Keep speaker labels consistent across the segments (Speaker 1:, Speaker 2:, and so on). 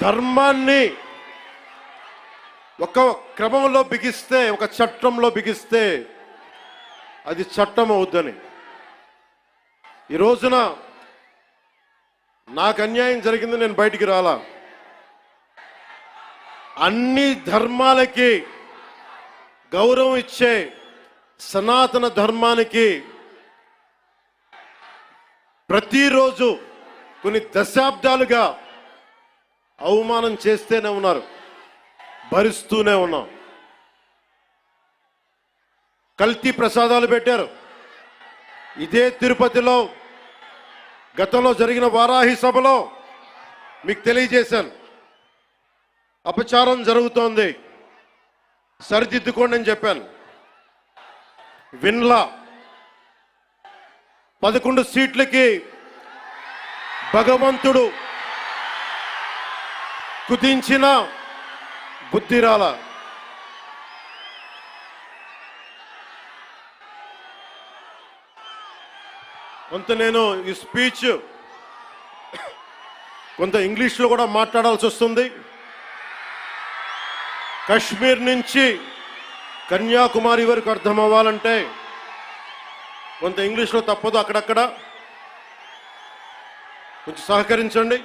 Speaker 1: ధర్మాన్ని ఒక క్రమంలో బిగిస్తే ఒక చట్టంలో బిగిస్తే అది చట్టం అవుద్దని ఈ రోజున నాకు అన్యాయం జరిగింది నేను బయటికి రాలా. అన్ని ధర్మాలకి గౌరవం ఇచ్చే సనాతన ధర్మానికి ప్రతిరోజు కొన్ని దశాబ్దాలుగా అవమానం చేస్తూనే ఉన్నారు. భరిస్తూనే ఉన్నాం. కల్తీ ప్రసాదాలు పెట్టారు. ఇదే తిరుపతిలో గతంలో జరిగిన వారాహి సభలో మీకు తెలియజేశాను. అపచారం జరుగుతోంది. సరిదిద్దుకోండి అని చెప్పాను. విన్లా పదకొండు సీట్లకి భగవంతుడు కుదించిన బుద్ధిరాల. కొంత నేను ఈ స్పీచ్ కొంత ఇంగ్లీష్లో కూడా మాట్లాడాల్సి వస్తుంది. కశ్మీర్ నుంచి కన్యాకుమారి వరకు అర్థం అవ్వాలంటే కొంత ఇంగ్లీష్లో తప్పదు అక్కడక్కడ. కొంచెం సహకరించండి.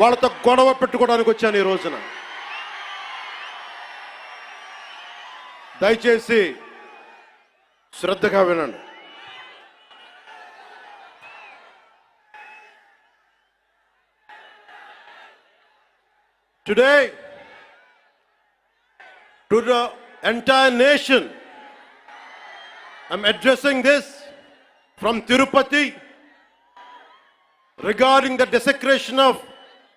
Speaker 1: వాళ్ళతో గొడవ పెట్టుకోవడానికి వచ్చాను ఈ రోజున. దయచేసి శ్రద్ధగా వినండి. Today to the entire nation I'm addressing this from Tirupati regarding the desecration of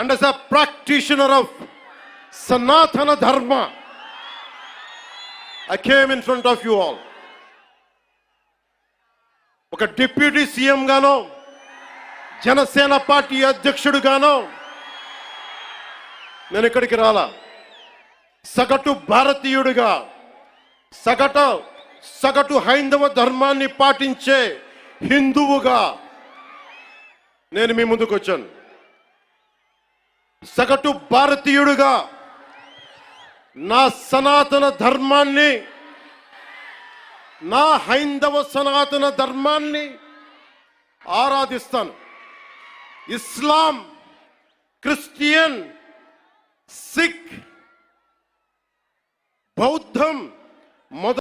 Speaker 1: and as a practitioner of Sanatana Dharma, I came in front of you all. ఒక డిప్యూటీ సీఎం గానో జనసేన పార్టీ అధ్యక్షుడుగానో నేను ఇక్కడికి రాలా సగటు భారతీయుడిగా సగటు సగటు హైందవ ధర్మాన్ని పాటించే హిందువుగా నేను మీ ముందుకు వచ్చాను సగటు భారతీయుడుగా నా సనాతన ధర్మాన్ని నా హైందవ సనాతన ధర్మాన్ని ఆరాధిస్తాను. ఇస్లాం క్రిస్టియన్ సిక్ బౌద్ధం మొద